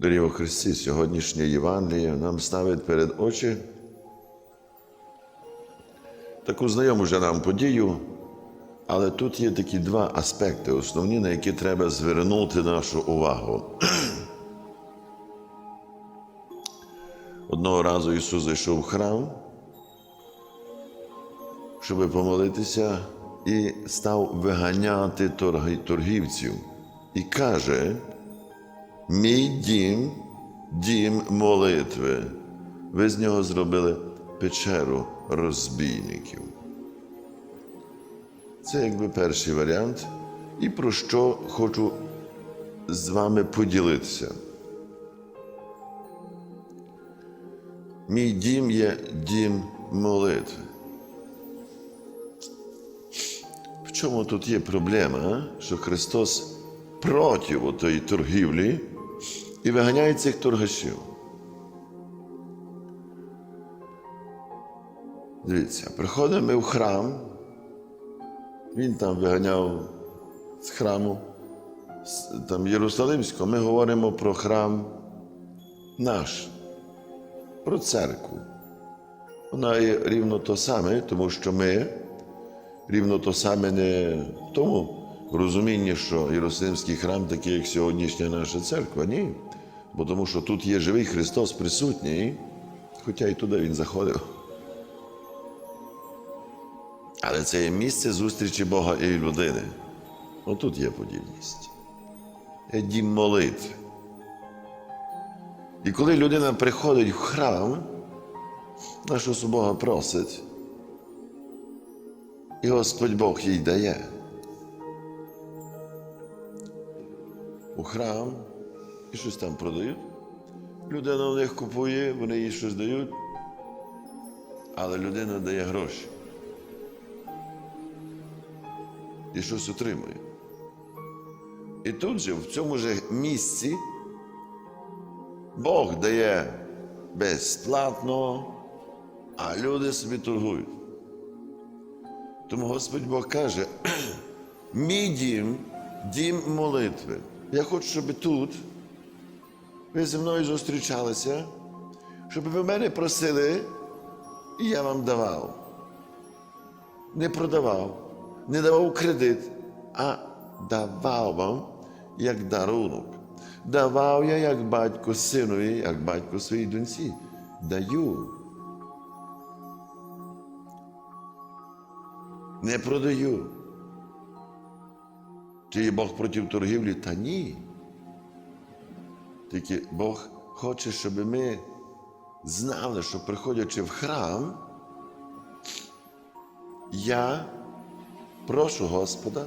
Дорогі у Христі, сьогоднішнє Євангеліє нам ставить перед очі таку знайому вже нам подію, але тут є такі два аспекти основні, на які треба звернути нашу увагу. Одного разу Ісус зайшов в храм, щоб помолитися, і став виганяти торгівців. І каже, Мій дім, дім молитви. Ви з нього зробили печеру розбійників. Це якби перший варіант, і про що хочу з вами поділитися. Мій дім є дім молитви. В чому тут є проблема, що Христос проти тої торгівлі і виганяє цих торгашів? Дивіться, приходимо ми в храм, він там виганяв з храму там Єрусалимського, ми говоримо про храм наш, про церкву. Вона є рівно то саме, тому що ми рівно то саме не в тому розумінні, що Єрусалимський храм такий, як сьогоднішня наша церква. Ні. Бо тому що тут є живий Христос присутній, хоча і туди він заходив. Але це є місце зустрічі Бога і людини. Отут є подібність. Є дім молитви. І коли людина приходить в храм, на щось Бога просить, і Господь Бог їй дає. У храм і щось там продають. Людина у них купує, вони їй щось дають, але людина дає гроші. І щось отримує. І тут же, в цьому же місці, Бог дає безплатно, а люди собі торгують. Тому Господь Бог каже: мій дім, дім молитви. Я хочу, щоб тут ви зі мною зустрічалися, щоб ви мене просили, і я вам давав. Не продавав, не давав кредит, а давав вам як дарунок. Давав я як батько синові, як батько своїй доньці. Даю. Не продаю. Чи є Бог проти торгівлі? Та ні. Тільки Бог хоче, щоб ми знали, що приходячи в храм, я прошу Господа,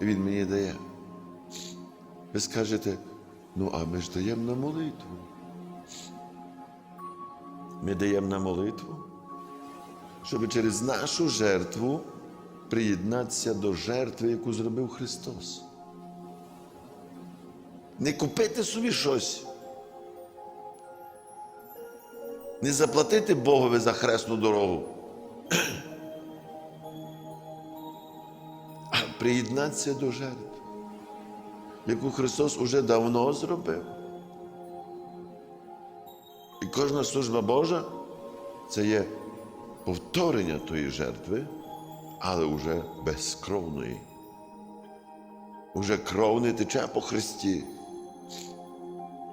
і Він мені дає. Ви скажете, ну а ми ж даємо на молитву. Ми даємо на молитву, щоб через нашу жертву приєднатися до жертви, яку зробив Христос. Не купити собі щось. Не заплатити Богові за хресну дорогу. А приєднатися до жертви, яку Христос уже давно зробив. І кожна служба Божа це є повторення тої жертви, але вже безкровної. Уже кров не тече по Христі.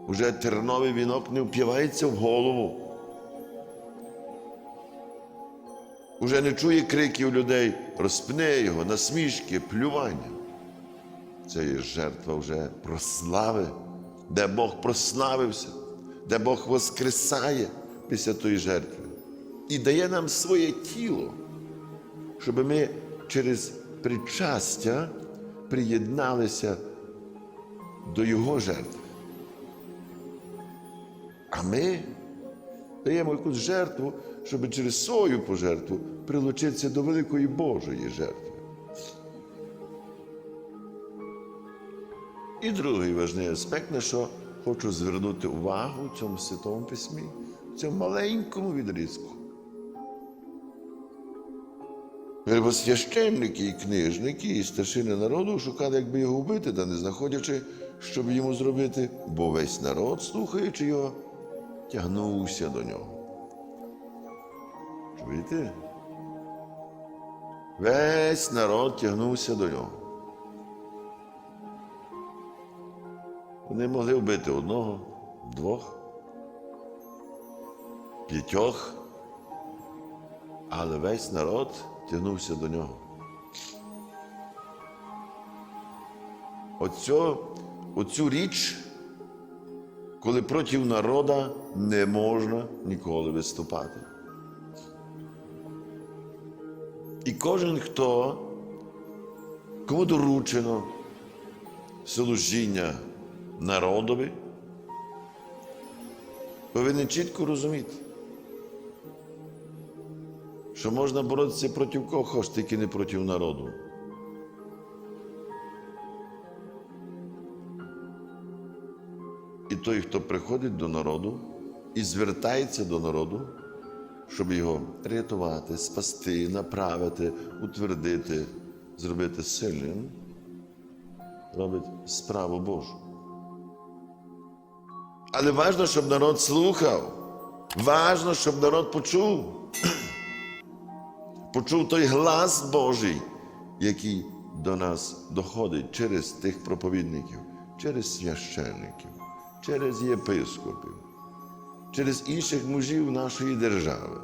Уже терновий вінок не вп'явається в голову. Уже не чує криків людей, розпни його, насмішки, плювання. Це є жертва вже прослави, де Бог прославився, де Бог воскресає після тої жертви і дає нам своє тіло, щоб ми через причастя приєдналися до Його жертви. А ми даємо якусь жертву, щоб через свою пожертву прилучитися до великої Божої жертви. І другий важливий аспект, на що хочу звернути увагу в цьому святому письмі, в цьому маленькому відрізку. Первосвященники і книжники, і старшини народу шукали, як би його вбити, та не знаходячи, щоб йому зробити, бо весь народ, слухаючи його, тягнувся до нього. Чуєте? Весь народ тягнувся до нього. Вони могли вбити одного, двох, п'ятьох, але весь народ тягнувся до нього. Оцю, оцю річ, коли проти народа не можна ніколи виступати. І кожен, хто кому доручено служіння народові, повинен чітко розуміти, що можна боротися проти кого хоч, тільки не проти народу. І той, хто приходить до народу і звертається до народу, щоб його рятувати, спасти, направити, утвердити, зробити сильним, робить справу Божу. Але важливо, щоб народ слухав. Важно, щоб народ почув. Почув той глас Божий, який до нас доходить через тих проповідників, через священників, через єпископів, через інших мужів нашої держави,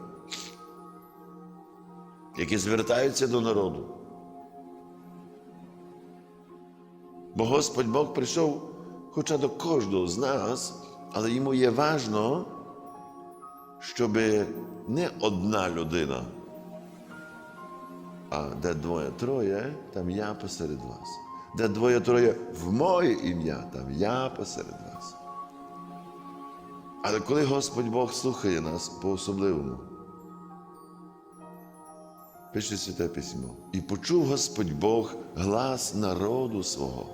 які звертаються до народу. Бо Господь Бог прийшов хоча до кожного з нас, але йому є важно, щоб не одна людина, а де двоє-троє, там я посеред вас. Де двоє-троє в моє ім'я, там я посеред вас. Але коли Господь Бог слухає нас по-особливому, пише Святе Письмо, і почув Господь Бог глас народу свого,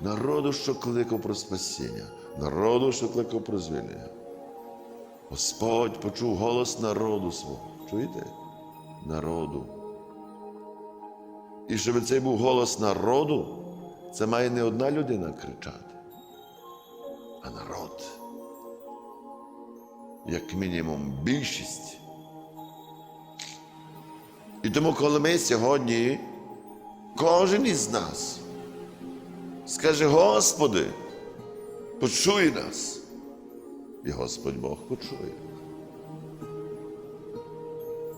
народу, що кликав про спасіння, народу, що кликав про звільнення. Господь почув голос народу свого. Чуєте? Народу. І щоб цей був голос народу, це має не одна людина кричати, а народ. Як мінімум більшість. І тому, коли ми сьогодні, кожен із нас скаже, Господи, почуй нас. І Господь Бог почує.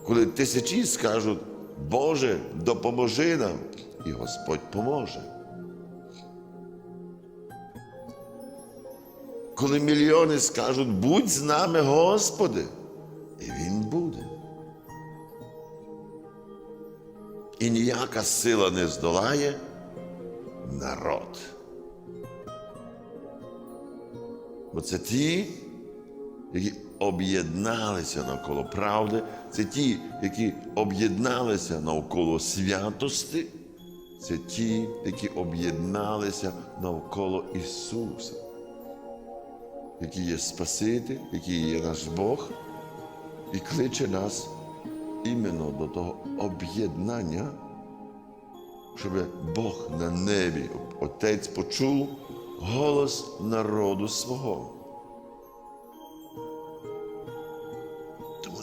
Коли тисячі скажуть, Боже, допоможи нам, і Господь поможе. Коли мільйони скажуть, будь з нами, Господи, і Він буде. І ніяка сила не здолає народ. Бо це ті, які об'єдналися навколо правди, це ті, які об'єдналися навколо святости, це ті, які об'єдналися навколо Ісуса, який є Спаситель, який є наш Бог, і кличе нас іменно до того об'єднання, щоб Бог на небі, Отець почув голос народу свого.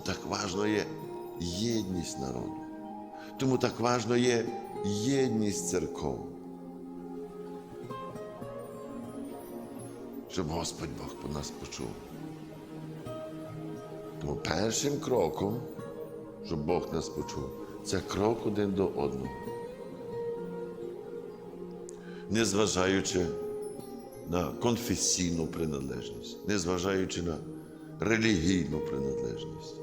Так важно є єдність народу. Тому так важно є єдність церков. Щоб Господь Бог по нас почув. Тому першим кроком, щоб Бог нас почув, це крок один до одного. Незважаючи на конфесійну приналежність, незважаючи на релігійну приналежність,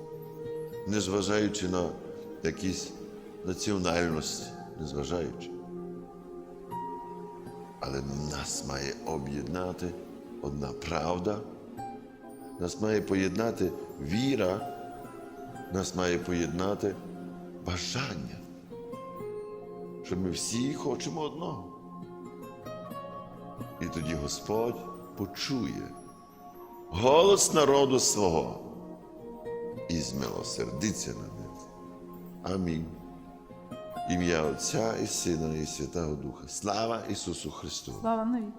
незважаючи на якісь національності, незважаючи. Але нас має об'єднати одна правда, нас має поєднати віра, нас має поєднати бажання, що ми всі хочемо одного. І тоді Господь почує голос народу свого і змилосердиться на них. Амінь. Ім'я Отця і Сина, і Святого Духа. Слава Ісусу Христу! Слава навіки.